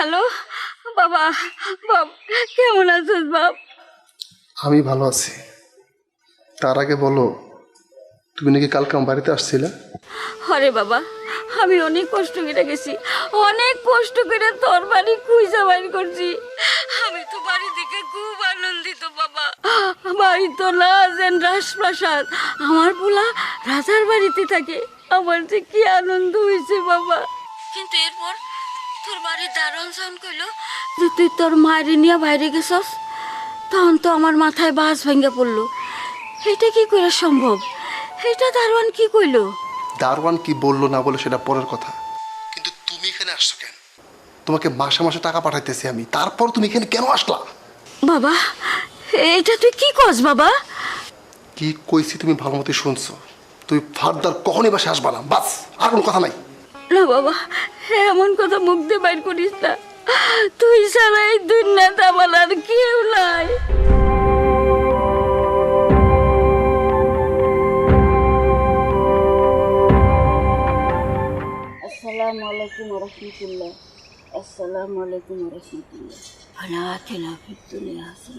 Hello? বাবা বাব কেমন আছিস বাপ আমি ভালো আছি। তার আগে বলো তুমি নাকি কালকে আমার বাড়িতে আসছিলে? আরে বাবা আমি অনেক কষ্ট করে গেছি। অনেক কষ্ট করে তোর বাড়ি খুঁজা বাড়ি করছি। আমি তো বাড়ি থেকে খুব আনন্দিত বাবা। বাড়ি তো লাজেন রাজপ্রাসাদ। আমার পোলা রাজার বাড়িতে থাকে। আমার যে কি আনন্দ হয়েছে বাবা। কিন্তু এরপর তোর বাড়ির দারণ সাউন্ড কইলো। যে তুই তোর মায়ের নিয়ে বাইরে গেছস তখন তো আমার মাথায় বাস ভেঙে পড়ল। এটা কি করে সম্ভব? এটা দারোয়ান কি কইলো? দারওয়ান কি বলল না বলে সেটা পরের কথা। কিন্তু তুমি এখানে আসছো কেন? তোমাকে মাসে মাসে টাকা পাঠাইতেছি আমি তারপর তুমি এখানে কেন আসলা? বাবা এটা তুই কি কস বাবা? কি কইছি তুমি ভালো মতো শুনছো। তুই ফার্দার কখনই বাসে আসবা না বাস আর কোনো কথা নাই। না বাবা, এমন কথা মুখ দিয়ে বাইর করিস না। তুই ছাড়া এই দুনিয়াতে আমার আর কেউ নাই। আসসালামু আলাইকুম রহমতুল্লাহ। আসসালামু আলাইকুম রহমতুল্লাহ। আলা আতিনা আখিরাতি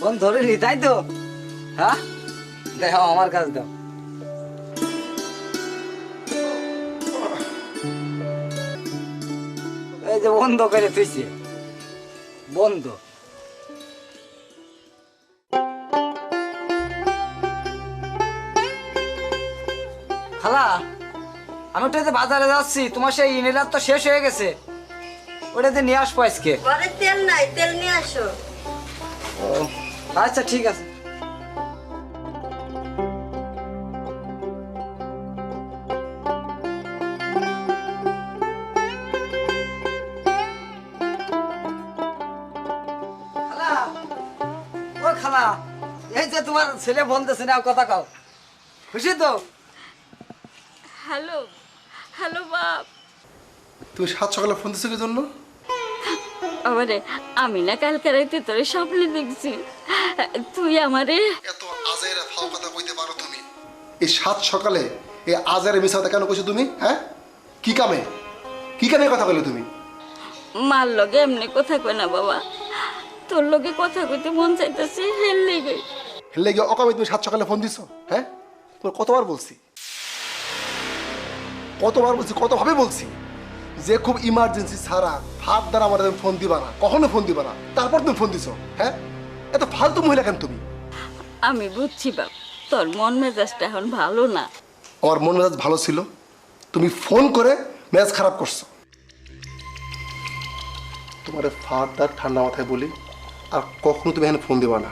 ফোন ধরিনি তাই তো? হ্যাঁ? দেখো আমার কাছে দাও। বন্ধ করে তুইছে। বন্ধ। খালা আমি তো এই যে বাজারে যাচ্ছি তোমার সেই ইনহেলার তো শেষ হয়ে গেছে। ওটাতে নিয়ে আসব আজকে। ঘরে তেল নাই তেল নিয়ে আসো। আচ্ছা ঠিক আছে। তোমার ছেলে বলতেছে না কথা কাও। খুশি তো? হ্যালো হ্যালো বাপ। তুমি সাত সকালে ফোন দিছো কি জন্য আমারে আমি না কালকে রাইতে তোরে স্বপ্নে দেখছি। তুই আমারে এত আজের ফাও কথা কইতে পারো তুমি। এই সাত সকালে এই আজারে মিশা কথা কেন কইছো তুমি হ্যাঁ? কি কামে? কি কামে কথা কইলে তুমি? মার লগে এমনি কথা কই না বাবা। তোর লগে কথা কইতে মন চাইতেছে হেললে গই হেলে গিয়ে অকামে তুমি সাত সকালে ফোন দিছো? হ্যাঁ? তোমার কতবার বলছি? কতবার বলছি কতভাবে বলছি? যে খুব ইমার্জেন্সি ছাড়া হাত দ্বারা আমার ফোন দিবা না। কখনো ফোন দিবা না। তারপর তুমি ফোন দিছো হ্যাঁ? এত ফালতু মহিলা কেন তুমি? আমি বুঝছি বাপ তোর মন মেজাজটা এখন ভালো না। আমার মন মেজাজ ভালো ছিল। তুমি ফোন করে মেজাজ খারাপ করছ। তোমার ফার্দার ঠান্ডা মাথায় বলি আর কখনো তুমি এখানে ফোন দিবা না।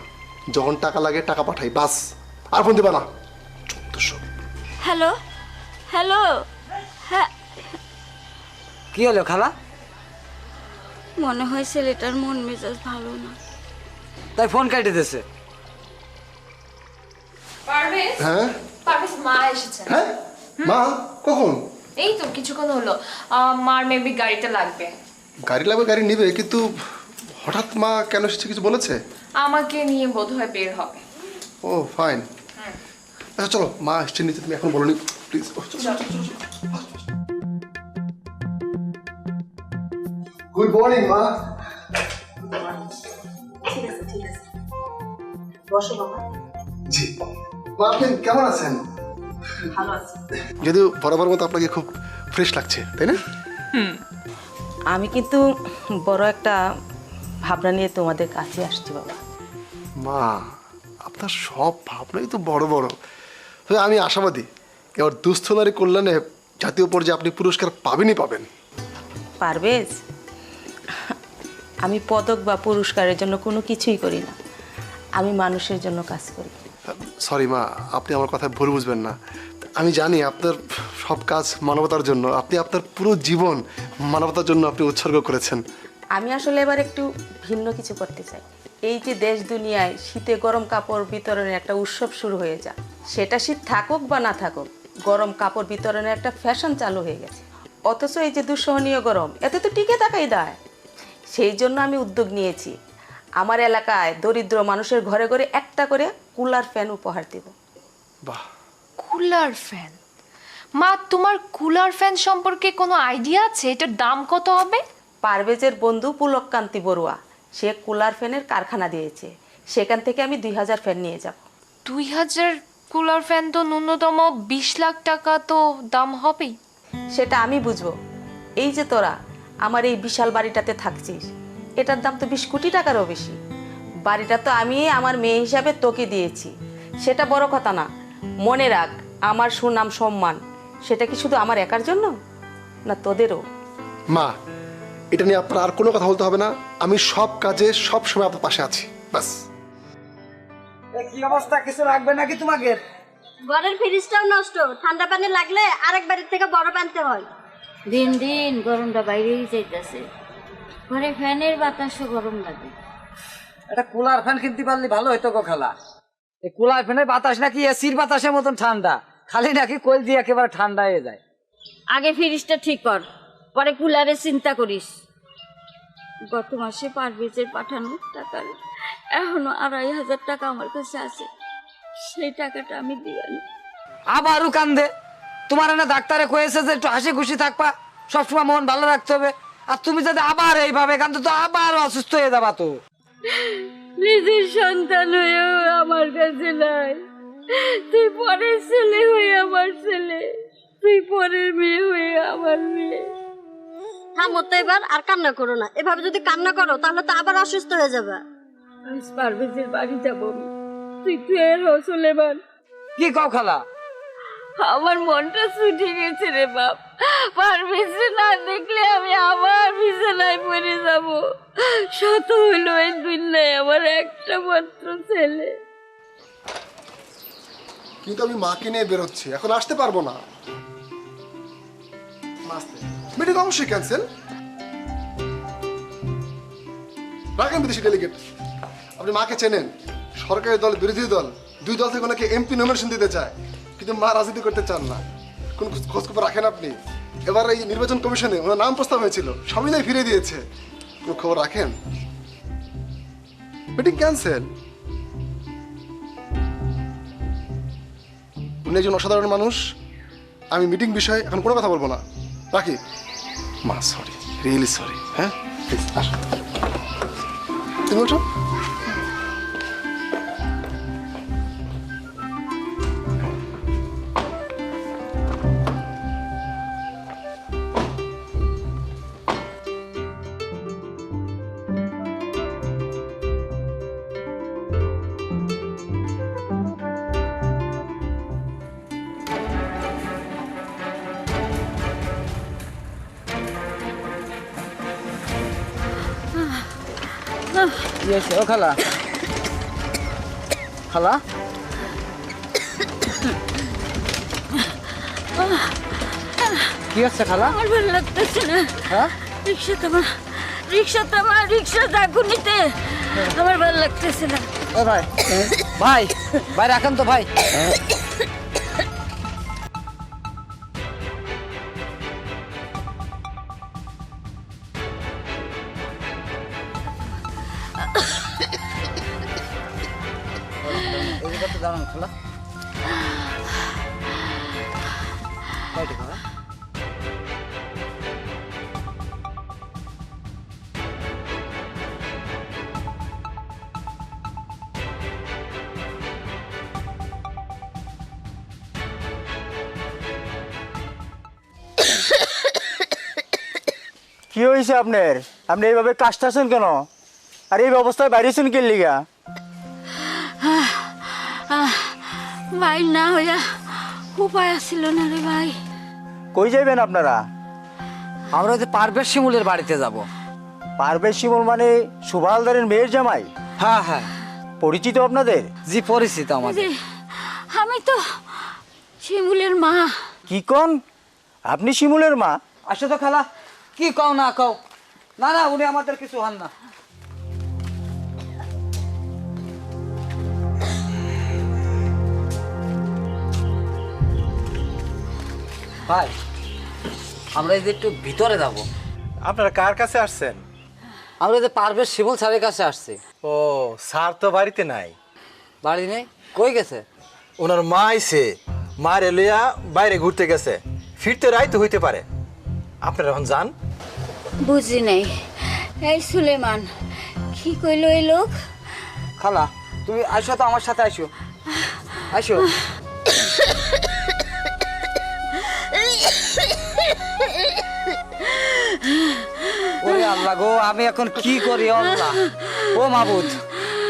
যখন টাকা লাগে টাকা পাঠাই বাস। আর ফোন দিবা না। হ্যালো? হ্যালো? হ্যাঁ। কি হলো খালা? মনে হয় ছেলেটার মন মেজাজ ভালো না। তাই ফোন কাটে পারভেজ? হ্যাঁ? পারভেজ মা এসেছেন হ্যাঁ? মা কখন? এই তো কিছুক্ষণ হলো। মার মেবি গাড়িটা লাগবে। গাড়ি লাগবে গাড়ি নিবে কিন্তু হঠাৎ মা কেন এসেছে কিছু বলেছে? আমাকে নিয়ে বোধহয় বের হবে। ও ফাইন আচ্ছা চলো মা এসছে নিতে তুমি এখন বলনি। প্লিজ গুড মর্নিং মা। ঠিক আছে ঠিক আছে। বসো বাবা। জি। মা আপনি কেমন আছেন? ভালো আছে। যদিও বরাবর মতো আপনাকে খুব ফ্রেশ লাগছে তাই না? আমি কিন্তু বড় একটা ভাবনা নিয়ে তোমাদের কাছে আসছি বাবা। মা আপনার সব ভাবনাই তো বড় বড়। তবে আমি আশাবাদী এবার দুস্থ নারী কল্যাণে জাতীয় পর্যায়ে আপনি পুরস্কার পাবেনই পাবেন। পারবেজ আমি পদক বা পুরস্কারের জন্য কোনো কিছুই করি না। আমি মানুষের জন্য কাজ করি। সরি মা আপনি আমার কথা ভুল বুঝবেন না। আমি জানি আপনার সব কাজ মানবতার জন্য আপনি আপনার পুরো জীবন মানবতার জন্য আপনি উৎসর্গ করেছেন। আমি আসলে এবার একটু ভিন্ন কিছু করতে চাই। এই যে দেশ দুনিয়ায় শীতে গরম কাপড় বিতরণের একটা উৎসব শুরু হয়ে যায় সেটা শীত থাকুক বা না থাকুক গরম কাপড় বিতরণের একটা ফ্যাশন চালু হয়ে গেছে। অথচ এই যে দুঃসহনীয় গরম এতে তো টিকে থাকাই দেয়। সেই জন্য আমি উদ্যোগ নিয়েছি আমার এলাকায় দরিদ্র মানুষের ঘরে ঘরে একটা করে কুলার ফ্যান উপহার দেব। বাহ। Cooler fan? মা তোমার কুলার ফ্যান সম্পর্কে কোনো আইডিয়া আছে? এটার দাম কত হবে? পারভেজের বন্ধু পুলককান্তি বড়ুয়া। সে কুলার ফ্যানের কারখানা দিয়েছে। সেখান থেকে আমি দুই হাজার ফ্যান নিয়ে যাব। দুই হাজার কুলার ফ্যান তো ন্যূনতম বিশ লাখ টাকা তো দাম হবেই। সেটা আমি বুঝব। এই যে তোরা আমার এই বিশাল বাড়িটাতে থাকছিস এটার দাম তো বিশ কোটি টাকারও বেশি। বাড়িটা তো আমি আমার মেয়ে হিসাবে তোকে দিয়েছি। সেটা বড় কথা না। মনে রাখ আমার সুনাম সম্মান সেটা কি শুধু আমার একার জন্য? না তোদেরও? মা এটা নিয়ে আপনার আর কোনো কথা বলতে হবে না। আমি সব কাজে সব সময় আপনার পাশে আছি। বাস। এ, কি অবস্থা? কিছু লাগবে নাকি তোমাকে ঘরের ফ্রিজটাও নষ্ট। ঠান্ডা পানি লাগলে আরেক বাড়ির থেকে বরফ আনতে হয়। দিন দিন গরমটা বাইরেই যাইতেছে। ঘরে ফ্যানের বাতাসও গরম লাগে। একটা কুলার ফ্যান কিনতে পারলে ভালো হইতো গো খালা। এই কুলার ফ্যানের বাতাস নাকি এসির বাতাসের মতন ঠান্ডা। খালি নাকি কোল দিয়ে একেবারে ঠান্ডা হয়ে যায়। আগে ফ্রিজটা ঠিক কর। পরে কুলারে চিন্তা করিস। গত মাসে পারভেজের পাঠানো টাকার এখনও আড়াই হাজার টাকা আমার কাছে আছে। সেই টাকাটা আমি দিবানি আবারও কান্দে। তোমার না ডাক্তারে কয়েছে যে একটু হাসি খুশি থাকবা সবসময় মন ভালো রাখতে হবে। আর তুমি যদি আবার এইভাবে কান্দো তো আবার অসুস্থ হয়ে যাবা তো। নিজের সন্তান হয়েও আমার কাছে নাই। তুই পরের ছেলে হয়ে আমার ছেলে। তুই পরের মেয়ে হয়ে আমার মেয়ে। থামো তো এবার আর কান্না করো না। এভাবে যদি কান্না করো তাহলে তো আবার অসুস্থ হয়ে যাবে। আজ পারভেজের বাড়ি যাব। তুই তুই এর হসলেমান কি কও খালা? আমার মনটা ছুটে গেছে রে বাপ। পারভেজ না দেখলে আমি আবার বিছানায় পড়ে যাব। শত হইল এই দুনিয়ায় আমার একটা মাত্র ছেলে। কিন্তু আমি মাকে নিয়ে বেরোচ্ছি এখন আসতে পারব না। মিটিং অবশ্যই ক্যান্সেল রাখেন বিদেশি ডেলিগেট আপনি মাকে চেনেন। সরকারি দল, বিরোধী দল, দুই দল থেকে ওনাকে এমপি নমিনেশন দিতে চায়। কিন্তু মা রাজনীতি করতে চান না। কোন খোঁজ খবর রাখেন আপনি? এবার এই নির্বাচন কমিশনে ওনার নাম প্রস্তাব হয়েছিল। সবাই ফিরে দিয়েছে। কোন খবর রাখেন? মিটিং ক্যান্সেল উনি একজন অসাধারণ মানুষ। আমি মিটিং বিষয়ে এখন কোনো কথা বলব না। রাখি মা সরি রিয়েলি সরি হ্যাঁ? তুমি বলছো হয়েছে ও খালা। খালা? কি খালা? আমার ভালো লাগতেছে না। হ্যাঁ? রিক্সা থামা রিক্সা থামা রিক্সা জাগুনিতে আমার ভালো লাগতেছে না। ও ভাই। ভাই ভাই রাখেন তো ভাই। কি হয়েছে আপনার? আপনি এইভাবে কাশতেছেন কেন? আর এই অবস্থায় বাইরেছেন কে লিগা? ভাই না হইয়া উপায় আসছিল না রে ভাই। কই যাইবেন আপনারা? আমরা যে পারভেজ শিমুলের বাড়িতে যাব। পারভেজ শিমুল মানে সুভালদারের মেয়ের জামাই? হ্যাঁ হ্যাঁ। পরিচিত আপনাদের? জি পরিচিত আমাদের। আমি তো শিমুলের মা। কি কন? আপনি শিমুলের মা? আসো তো খালা। কি কও না কও? না না উনি আমাদের কিছু হন না। ভাই আমরা এই যে একটু ভিতরে যাব। আপনারা কার কাছে আসছেন? আমরা যে পারভেজ শিমুল স্যারের কাছে আসছি। ও স্যার তো বাড়িতে নাই। বাড়ি নেই? কই গেছে? ওনার মা আইছে মা রেলিয়া বাইরে ঘুরতে গেছে। ফিরতে রাইতে হইতে পারে। আপনারা এখন যান। বুঝি নাই। এই সুলেমান, কি কইলো এই লোক? খালা, তুমি আসো তো আমার সাথে আসো আসো ওরে গো, আমি এখন কি করি আল্লাহ? ও মাবুদ,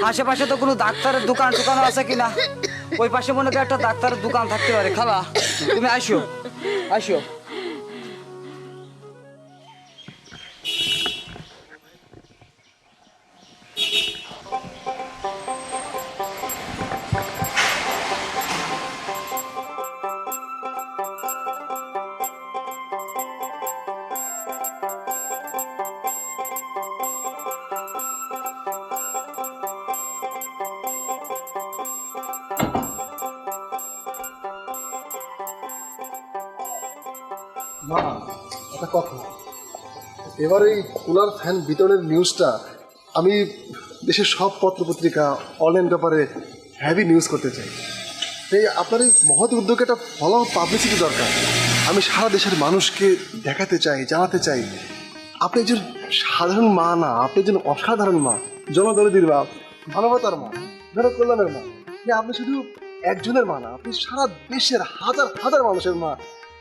আশেপাশে তো কোনো ডাক্তারের দোকান টোকানও আছে কিনা? ওই পাশে মনে করি একটা ডাক্তারের দোকান থাকতে পারে। খালা, তুমি আসো আসো এবার এই কুলার ফ্যান বিতরণের নিউজটা আমি দেশের সব পত্রপত্রিকা অনলাইন ব্যাপারে হ্যাভি নিউজ করতে চাই। তাই আপনার এই মহৎ উদ্যোগে একটা ফলো পাবলিসিটি দরকার। আমি সারা দেশের মানুষকে দেখাতে চাই, জানাতে চাই। আপনি একজন সাধারণ মা না, আপনি একজন অসাধারণ মা জনদলিদির মা, মানবতার মা, জনকল্যাণের মা। যে আপনি শুধু একজনের মা না, আপনি সারা দেশের হাজার হাজার মানুষের মা।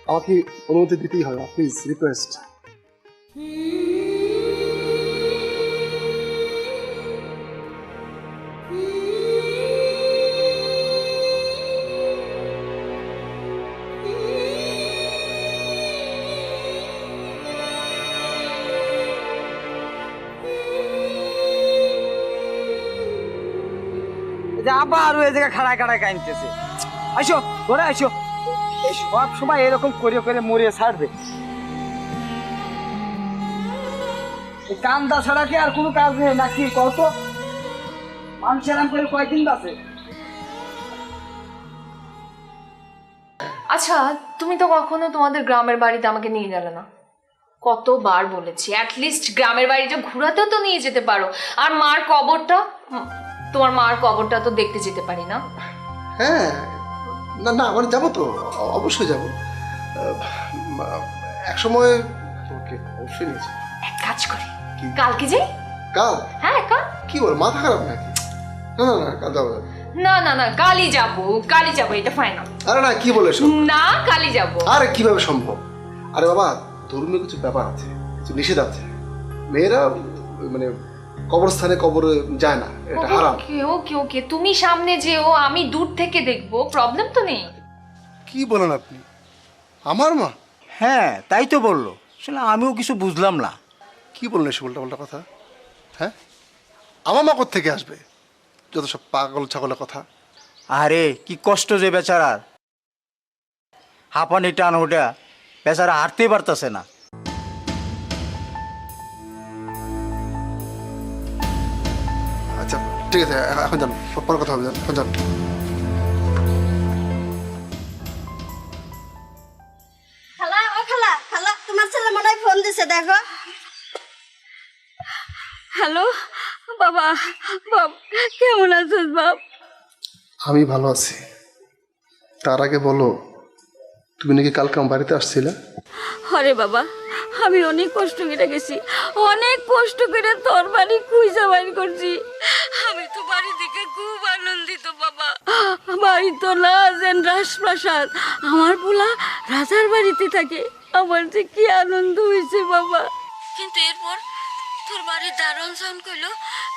আমাকে অনুমতি দিতেই হবে প্লিজ রিকোয়েস্ট আবার ওই জায়গায় খাড়ায় খাড়ায় কাঁদতেছে। আসো ঘরে আসো সব সময় এরকম করে করে মরিয়ে ছাড়বে। কান্দা ছাড়া কি আর কোনো কাজ নেই? নাকি কত? মানুষ এরম করে কয়দিন আছে আচ্ছা তুমি তো কখনো তোমাদের গ্রামের বাড়িতে আমাকে নিয়ে গেলে না। কতবার বলেছি অ্যাটলিস্ট গ্রামের বাড়িটা ঘোরাতেও তো নিয়ে যেতে পারো। আর মার কবরটা? তোমার মার কবরটা তো দেখতে যেতে পারি না। হ্যাঁ না না মানে যাব তো অবশ্যই যাব। এক সময় ওকে অবশ্যই নিয়েছি এক কাজ করি কালকে যাই কাল? হ্যাঁ কাল। কি বল মাথা খারাপ নাকি? না না না কাল যাব। না। না না কালই যাব কালই যাব এটা ফাইনাল আরে না কি বলে? না কালই যাব। আরে কীভাবে সম্ভব? আরে বাবা ধর্মীয় কিছু ব্যাপার আছে কিছু নিষেধ আছে। মেয়েরা মানে কবরস্থানে কবর যায় না এটা হারাম। ওকে ওকে ওকে তুমি সামনে যেও আমি দূর থেকে দেখব প্রবলেম তো নেই। কি বলেন আপনি? আমার মা? হ্যাঁ তাই তো বলল। আসলে আমিও কিছু বুঝলাম না। কি বললেন এসব উল্টা কথা? হ্যাঁ? আমার মা থেকে আসবে? যত সব পাগল ছাগলের কথা। আরে কি কষ্ট যে বেচারার। হাঁপানি টান ওটা বেচারা হাঁটতেই পারতেছে না। আচ্ছা ঠিক আছে এখন যান পরে কথা হবে এখন যান। খালা ও খালা খালা তোমার ছেলে মনে হয় ফোন দিছে দেখো। হ্যালো বাবা বাপ কেমন আছিস বাপ? আমি ভালো আছি। তার আগে বলো তুমি নাকি কালকে আমার বাড়িতে আসছিলে? আরে বাবা আমি অনেক কষ্ট করে গেছি। অনেক কষ্ট করে তোর বাড়ি খুঁজে বাইর করছি। আমি তো বাড়ি থেকে খুব আনন্দিত বাবা। বাড়ি তো না যেন রাজপ্রাসাদ। আমার পোলা রাজার বাড়িতে থাকে। আমার যে কি আনন্দ হয়েছে বাবা। কিন্তু এরপর তোর বাড়ির দারুণ সাউন্ড কইলো।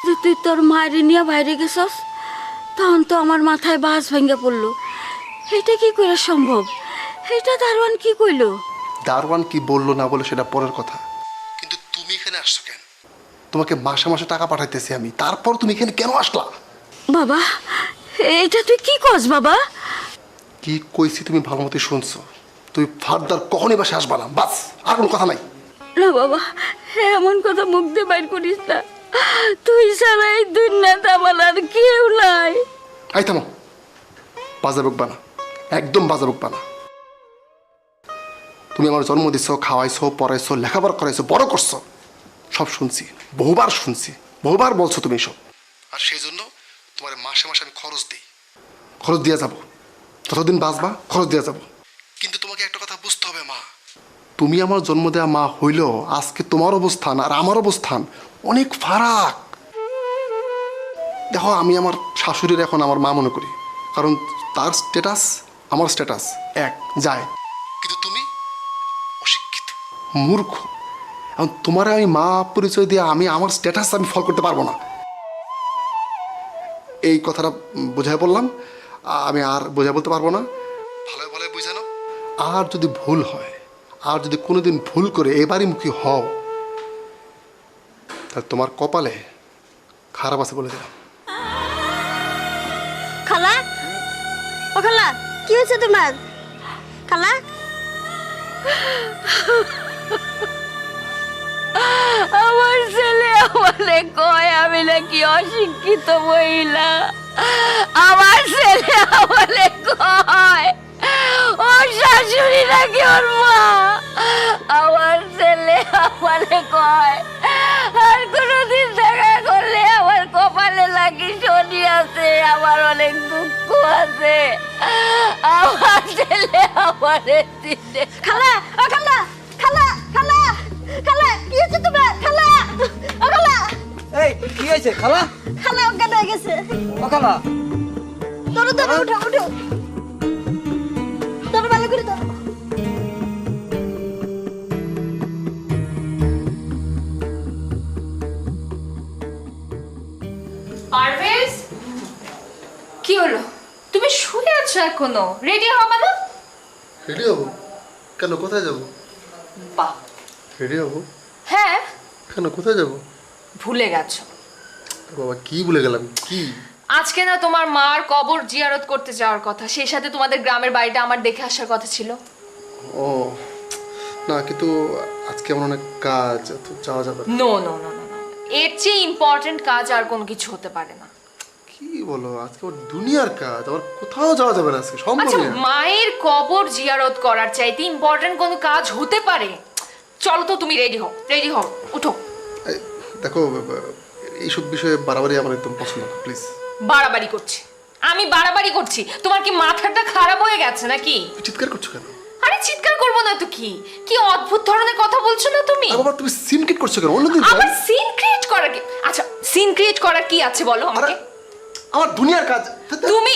যে তুই তোর মায়ের নিয়ে বাইরে গেছস তখন তো আমার মাথায় বাস ভেঙে পড়ল। এটা কি করে সম্ভব? এটা দারোয়ান কি কইলো? দারওয়ান কি বলল না বলে সেটা পরের কথা। কিন্তু তুমি এখানে আসছো কেন? তোমাকে মাসে মাসে টাকা পাঠাইতেছি আমি তারপর তুমি এখানে কেন আসলা? বাবা এটা তুই কি কস বাবা? কি কইছি তুমি ভালো মতো শুনছো। তুই ফার্দার কখনই বাসে আসবা না বাস আর কোনো কথা নাই। না বাবা, এমন কথা মুখ দিয়ে বাইর করিস না। তুই ছাড়া এই দুনিয়াতে আমার আর কেউ নাই। আই থামো। বাজে বকবা না একদম বাজে বকবা না তুমি আমার জন্ম দিচ্ছ খাওয়াইছো, পড়াইছো, লেখাপড়া করাইছো, বড় করছ। সব শুনছি, বহুবার শুনছি, বহুবার বলছো তুমি সব আর সেই জন্য তোমার মাসে মাসে আমি খরচ দিই। খরচ দিয়ে যাব। যতদিন বাঁচবা, খরচ দিয়ে যাব। কিন্তু তোমাকে একটা কথা বুঝতে হবে মা তুমি আমার জন্ম দেওয়া মা হইলেও আজকে তোমার অবস্থান আর আমার অবস্থান অনেক ফারাক। দেখো, আমি আমার শাশুড়ির এখন আমার মা মনে করি। কারণ তার স্ট্যাটাস আমার স্ট্যাটাস এক, যায়। কিন্তু তুমি অশিক্ষিত, মূর্খ। এখন তোমার আমি মা পরিচয় দিয়ে আমি আমার স্ট্যাটাস আমি ফল করতে পারব না। এই কথাটা বোঝায় বললাম, আমি আর বোঝায় বলতে পারব না। ভালো ভালো বুঝানো। আর যদি ভুল হয় আর যদি কোনোদিন ভুল করে এবারই মুখী হও, তাহলে তোমার কপালে খারাপ আছে বলে দিলাম। খালা? ও খালা, কি হয়েছে তোমার? খালা? আমার ছেলে আমারে কয়, আমি নাকি অশিক্ষিত মহিলা। আমার ছেলে আমারে কয় ও শাশুড়ি নাকি ওর মা। আমার ছেলে আমারে কয় আর কোনোদিন দেখা করলে আমার কপালে লাগি শনি আছে আমার অনেক দুঃখ আছে। আমার ছেলে আমারে দিলে খালা ও খালা খালা খালা খালা কি হয়েছে তোমার? খালা ও খালা। এই কি হয়েছে? খালা? খালা অজ্ঞান হয়ে গেছে ও খালা। ধরো ধরো উঠো উঠো। করে ধরো পারভেজ? কি হলো? তুমি শুয়ে আছো এখনও। রেডি হবে না রেডি হব। কেন কোথায় যাব? বাহ রেডি হব? হ্যাঁ। কেন কোথায় যাব? ভুলে গেছো। বাবা কি ভুলে গেলাম? কি? আজকে না তোমার মার কবর জিয়ারত করতে যাওয়ার কথা। সেই সাথে তোমাদের গ্রামের বাড়িটা আমার দেখে আসার কথা ছিল। ও না কিন্তু আজকে আমার অনেক কাজ তো যাওয়া যাবে না। নো নো নো নো এর চেয়ে ইম্পর্টেন্ট কাজ আর কোনো কিছু হতে পারে না। কি বলো আজকে আমার দুনিয়ার কাজ আমার কোথাও যাওয়া যাবে না আজকে সম্ভব আচ্ছা না মায়ের কবর জিয়ারত করার চাইতে ইম্পর্টেন্ট কোনো কাজ হতে পারে? চলো তো তুমি রেডি হও রেডি হও উঠো। এই, দেখো এইসব বিষয়ে বাড়াবাড়ি আমার একদম পছন্দ না প্লিজ বাড়াবাড়ি করছি। আমি বাড়াবাড়ি করছি। তোমার কি মাথাটা খারাপ হয়ে গেছে নাকি? চিৎকার করছ কেন? আরে চিৎকার করব না তো কি? কি অদ্ভুত ধরনের কথা বলছো না তুমি? বাবা তুমি সিনকেট করছ কেন? অন্যদিন আবার। সিন ক্রিয়েট করার কি? আচ্ছা সিন ক্রিয়েট করার কি আছে বলো আমাকে? আমার দুনিয়ার কাজ। তুমি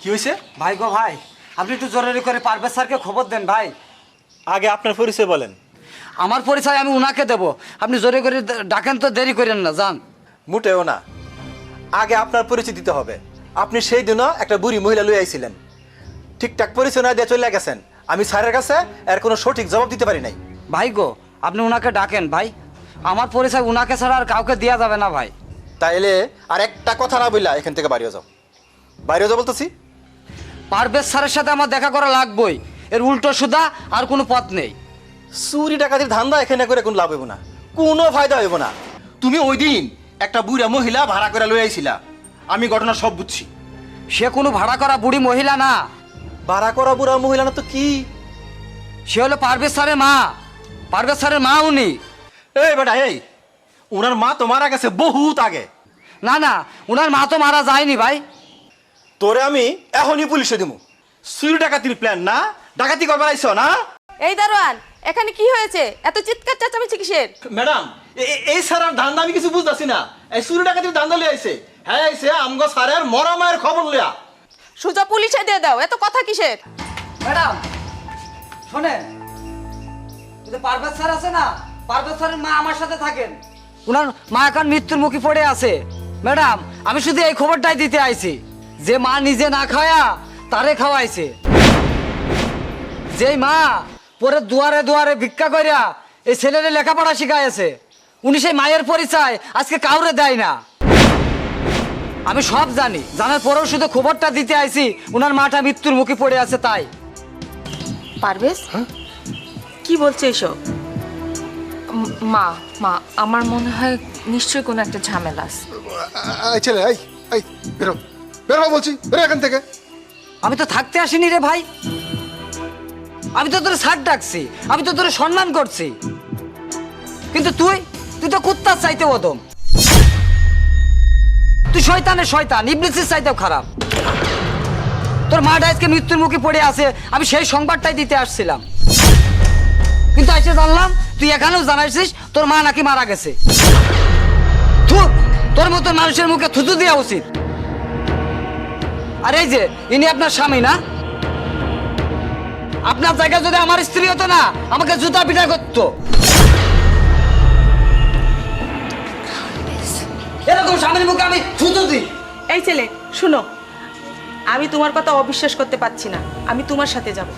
কি হয়েছে? ভাই গো ভাই আপনি একটু জরুরি করে পারভেজ স্যারকে খবর দেন ভাই। আগে আপনার পরিচয় বলেন। আমার পরিচয় আমি উনাকে দেব। আপনি জোরে করে ডাকেন তো দেরি করেন না যান। মোটেও না। আগে আপনার পরিচয় দিতে হবে। আপনি সেই দিনও একটা বুড়ি মহিলা লই আইছিলেন। ঠিকঠাক পরিচয় না দিয়ে চলে গেছেন। আমি স্যারের কাছে এর কোনো সঠিক জবাব দিতে পারি নাই। ভাই গো আপনি উনাকে ডাকেন ভাই। আমার পরিচয় উনাকে ছাড়া আর কাউকে দেওয়া যাবে না ভাই। তাইলে আর একটা কথা না বললা এখান থেকে বাড়িও যাও। বাইরেও যাও বলতেছি? পারভেজ স্যারের সাথে আমার দেখা করা লাগবেই। এর উল্টো সুদা আর কোনো পথ নেই। চুরি ডাকাতির ধান্দা এখানে করে কোনো লাভ হইব না। কোনো ফায়দা হইব না। তুমি ওই দিন একটা বুড়া মহিলা ভাড়া করে লই আইছিলা। আমি ঘটনা সব বুঝছি। সে কোনো ভাড়া করা বুড়ি মহিলা না। ভাড়া করা বুড়া মহিলা না তো কি? সে হলো পারভেজ স্যারের মা। পারভেজ স্যারের মা উনি। এই বেটা এই ওনার মা তো মারা গেছে বহুত আগে। না না ওনার মা তো মারা যায়নি ভাই। তোরে আমি এখনই পুলিশে দিমু। চুরি ডাকাতির প্ল্যান না? ডাকাতি করবার আইছ না? এই দারোয়ান এখানে কি হয়েছে? এত চিৎকার চেঁচামেচি কিসের? ম্যাডাম এই স্যার ধান্দা আমি কিছু বুঝতেছি না। এই চুরি ডাকাতির ধান্দা লিয়ে আইছে। হ্যাঁ আইছে আমগো স্যারের মরা মায়ের খবর লিয়া সুজা পুলিশে দিয়ে দাও এত কথা কিসের? ম্যাডাম শোনেন এই যে পারভেজ স্যার আছে না? পারভেজ স্যারের মা আমার সাথে থাকেন। উনার মা এখন মৃত্যুর মুখে পড়ে আছে। ম্যাডাম আমি শুধু এই খবরটাই দিতে আইছি। যে মা নিজে না খাওয়া তারে খাওয়াইছে। যেই মা পরে দুয়ারে দুয়ারে ভিক্ষা করিয়া এই ছেলেরে লেখাপড়া শিখাইছে উনি সেই মায়ের পরিচয় আজকে কাউরে দেয় না। আমি সব জানি জানার পরেও শুধু খবরটা দিতে আইছি ওনার মাটা মৃত্যুর মুখে পড়ে আছে তাই। পারভেজ? কি বলছে এসব? মা মা আমার মনে হয় নিশ্চয়ই কোনো একটা ঝামেলা আছে। এই ছেলে এই এই বেরো। বেরো বলছি বেরো এখান থেকে। আমি তো থাকতে আসিনি রে ভাই। আমি তো তোর সার ডাকছি, আমি তো তোর সম্মান করছি। কিন্তু তুই তুই তো কুত্তার চাইতে ওদম তুই শয়তানের শয়তান, ইবলিসের চাইতেও খারাপ। তোর মা আজকে মৃত্যুর মুখে পড়ে আছে, আমি সেই সংবাদটাই দিতে আসছিলাম। কিন্তু এসে জানলাম, তুই এখানেও জানাইছিস, তোর মা নাকি মারা গেছে। তোর মতো মানুষের মুখে থুতু দেওয়া উচিত। আর এই যে, ইনি আপনার স্বামী না? আপনার জায়গা যদি আমার স্ত্রী হতো না, আমাকে জুতা পিটা করতো। এরকম স্বামীর মুখে আমি জুতো দিই। এই ছেলে, শুনো, আমি তোমার কথা অবিশ্বাস করতে পারছি না। আমি তোমার সাথে যাব।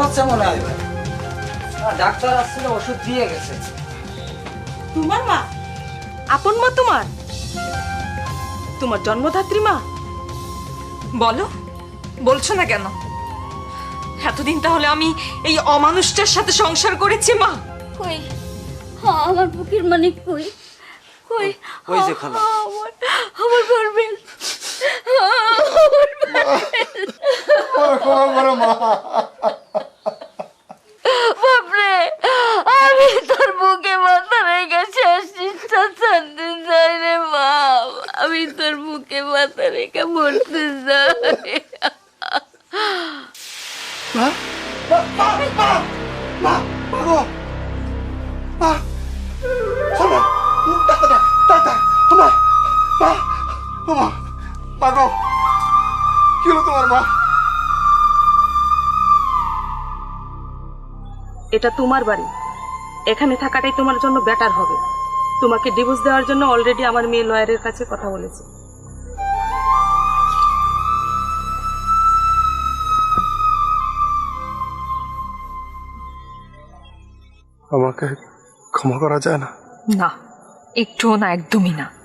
ঘুমাচ্ছে মনে হয় ডাক্তার আসছিল ওষুধ দিয়ে গেছে। তোমার মা? আপন মা তোমার? তোমার জন্মদাত্রী মা? বলো বলছো না কেন? এতদিন তাহলে আমি এই অমানুষটার সাথে সংসার করেছি মা। কই? হ্যাঁ, আমার বুকের মানিক কই? কই? ওই যে খালা। আমার আমার পারবেন বড় মা। আমি তোর বুকে মাথা রেখে শেষ নিঃশ্বাস ছাড়তে চাই রে বাপ। আমি তোর বুকে মাথা রেখে মরতে চাই। মা কি হলো তোমার, মা? এটা তোমার বাড়ি। এখানে থাকাটাই তোমার জন্য বেটার হবে। তোমাকে ডিভোর্স দেওয়ার জন্য অলরেডি আমার মেয়ে লয়ারের কাছে কথা বলেছে। আমাকে ক্ষমা করা যায় না? না একটুও না একদমই না।